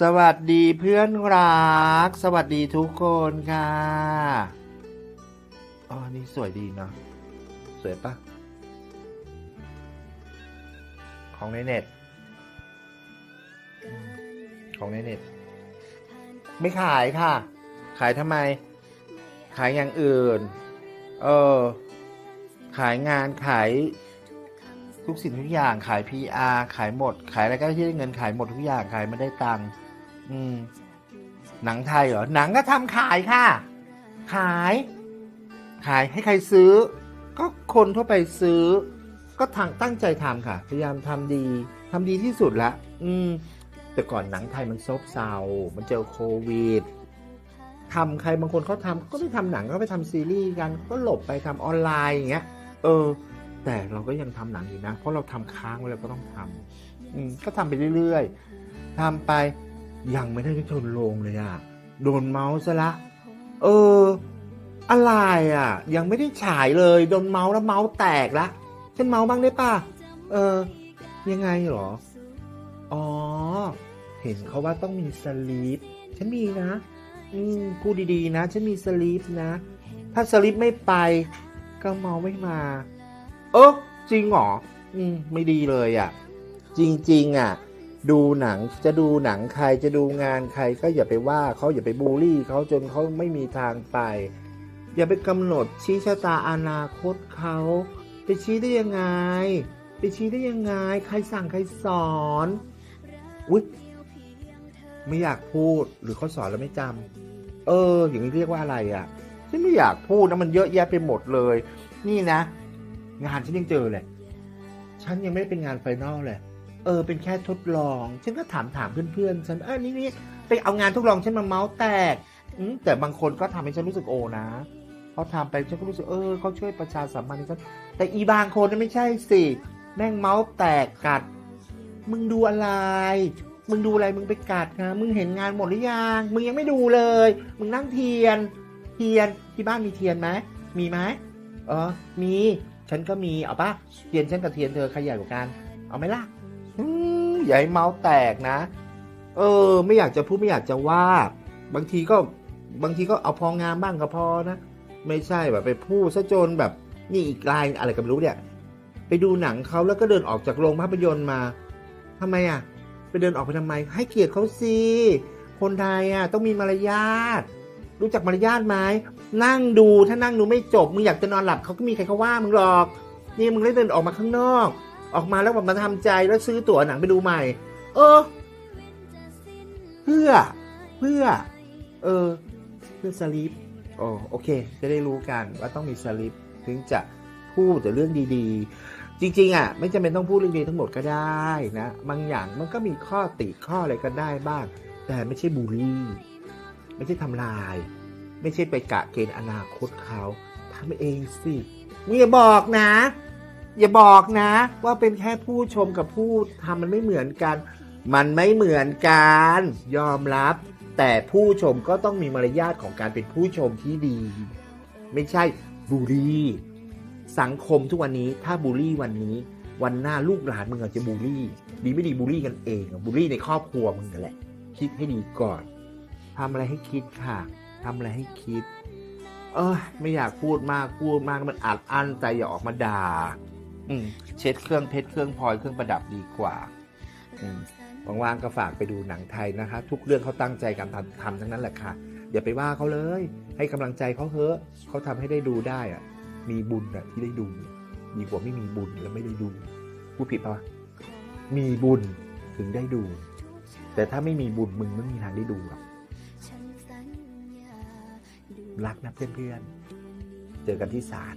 สวัสดีเพื่อนรัก สวัสดีทุกคนค่ะอ๋อนี่สวยดีเนาะสวยปะของในเน็ต ของในเน็ต ไม่ขายค่ะ ขายทำไม ขายอย่างอื่น เออ ขายงานขาย ทุกสิ่งทุกอย่างขาย PR ขายหมด ขายอะไรก็ที่ได้เงินขายหมดทุกอย่างขายไม่ได้ตังค์อืม หนังไทยเหรอหนังก็ทำขายค่ะ ขาย ขายให้ใครซื้อ ก็คนทั่วไปซื้อ ก็ทางตั้งใจทำค่ะ พยายามทำดีทำดีที่สุดละอืม แต่ก่อนหนังไทยมันซบเซา มันเจอโควิดทำใครบางคนเขาทำก็ไม่ทำหนังก็ไปทำซีรีส์กัน ก็หลบไปทำออนไลน์อย่างเงี้ย เออ แต่เราก็ยังทำหนังอยู่นะ เพราะเราทำค้างไว้เราก็ต้องทำอืมก็ทำไปเรื่อยๆทำไปยังไม่ได้ชนโรงเลยอะโดนเมาส์ซะละ เออ อะไรอะ ยังไม่ได้ฉายเลย โดนเมาส์แล้วเมาส์แตกละฉันเมาส์บ้างได้ป่ะเออ ยังไงเหรอ อ๋อ เห็นเขาว่าต้องมีสลีปฉันมีนะ อืมพูดดีๆนะ ฉันมีสลีปนะ ถ้าสลิปไม่ไป ก็เมาไม่มา เออจริงเหรออืมไม่ดีเลยอะ จริง ๆ อะ ดูหนังจะดูหนังใครจะดูงานใครก็อย่าไปว่าเขาอย่าไปบูลลี่เขาจนเขาไม่มีทางไป อย่าไปกำหนดชี้ชะตาอนาคตเขาไปชี้ได้ยังไง ไปชี้ได้ยังไง ใครสั่งใครสอนอุ๊ยไม่อยากพูดหรือเขาสอนแล้วไม่จำเออ อย่างนี้เรียกว่าอะไรอะฉันไม่อยากพูดนะมันเยอะแยะไปหมดเลย นี่นะ งานฉันยังเจอเลย ฉันยังไม่ได้เป็นงานไฟนอลเลย เออ เป็นแค่ทดลอง ฉันก็ถามถามเพื่อนๆ ฉันเออนี่นี่ไปเอางานทดลองฉันมาเมาส์แตกอืมแต่บางคนก็ทำให้ฉันรู้สึกโอนะเขาทำไปฉันก็รู้สึกเออเขาช่วยประชาสัมพันธ์ฉันแต่อีบางคนน่ไม่ใช่สิ แม่งเมาส์แตกกัด มึงดูอะไร มึงดูอะไรมึงไปกัดนะมึงเห็นงานหมดหรือยังมึงยังไม่ดูเลย มึงนั่งเทียน เทียนที่บ้านมีเทียนไหมมีไหมเออ มี ฉันก็มีเอาปะเทียนฉันกับเทียนเธอใครใหญ่กว่ากัน เอาไหมล่ะอย่าให้เมาส์แตกนะ เออ ไม่อยากจะพูดไม่อยากจะว่า บางทีก็บางทีก็เอาพองามบ้างก็พอนะ ไม่ใช่แบบไปพูดซะจนแบบนี่อีกลายอะไรก็ไม่รู้เนี่ย ไปดูหนังเขาแล้วก็เดินออกจากโรงภาพยนตร์มาทำไมอะ ไปเดินออกไปทำไม ให้เกียรติเขาสิ คนไทยอะต้องมีมารยาท รู้จักมารยาทไหม นั่งดูถ้านั่งดูไม่จบมึงอยากจะนอนหลับเขาก็มีใครเขาว่ามึงหรอก นี่มึงได้เดินออกมาข้างนอก ออกมาแล้วแบบมาทำใจแล้วซื้อตั๋วหนังไปดูใหม่ เออ เพื่อ เพื่อ เออ เพื่อสลิปโอ้โอเค จะได้รู้กันว่าต้องมีสลิปถึงจะพูดแต่เรื่องดีๆ จริง ๆ อะ ไม่จำเป็นต้องพูดเรื่องดีทั้งหมดก็ได้นะ บางอย่างมันก็มีข้อติข้ออะไรก็ได้บ้าง แต่ไม่ใช่บูลลี่ ไม่ใช่ทำลาย ไม่ใช่ไปกะเกณฑ์อนาคตเขาทำเองสินี่อย่าบอกนะ อย่าบอกนะ ว่าเป็นแค่ผู้ชมกับผู้ทำมันไม่เหมือนกัน มันไม่เหมือนกันยอมรับ แต่ผู้ชมก็ต้องมีมารยาทของการเป็นผู้ชมที่ดี ไม่ใช่บูลลี่ สังคมทุกวันนี้ถ้าบูลลี่วันนี้ วันหน้าลูกหลานมึงอาจจะบูลลี่ ดีไม่ดีบูลลี่กันเองบูลลี่ในครอบครัวมึงนั่นแหละ คิดให้ดีก่อนทำอะไรให้คิดค่ะ ทำอะไรให้คิด เออไม่อยากพูดมากพูดมากมันอัดอั้นใจอย่าออกมาด่า อืม เช็ดเครื่องเพชรเครื่องพลอยเครื่องประดับดีกว่า อืมว่างๆก็ฝากไปดูหนังไทยนะคะ ทุกเรื่องเขาตั้งใจการทำทำทั้งนั้นแหละค่ะ อย่าไปว่าเขาเลย ให้กำลังใจเขาเถอะเขาทำให้ได้ดูได้อะมีบุญอะที่ได้ดูดีกว่าไม่มีบุญแล้วไม่ได้ดูพูดผิดปะมีบุญถึงได้ดู แต่ถ้าไม่มีบุญมึงไม่มีทางได้ดูหรอก รักนะเพื่อนๆ เจอกันที่ศาล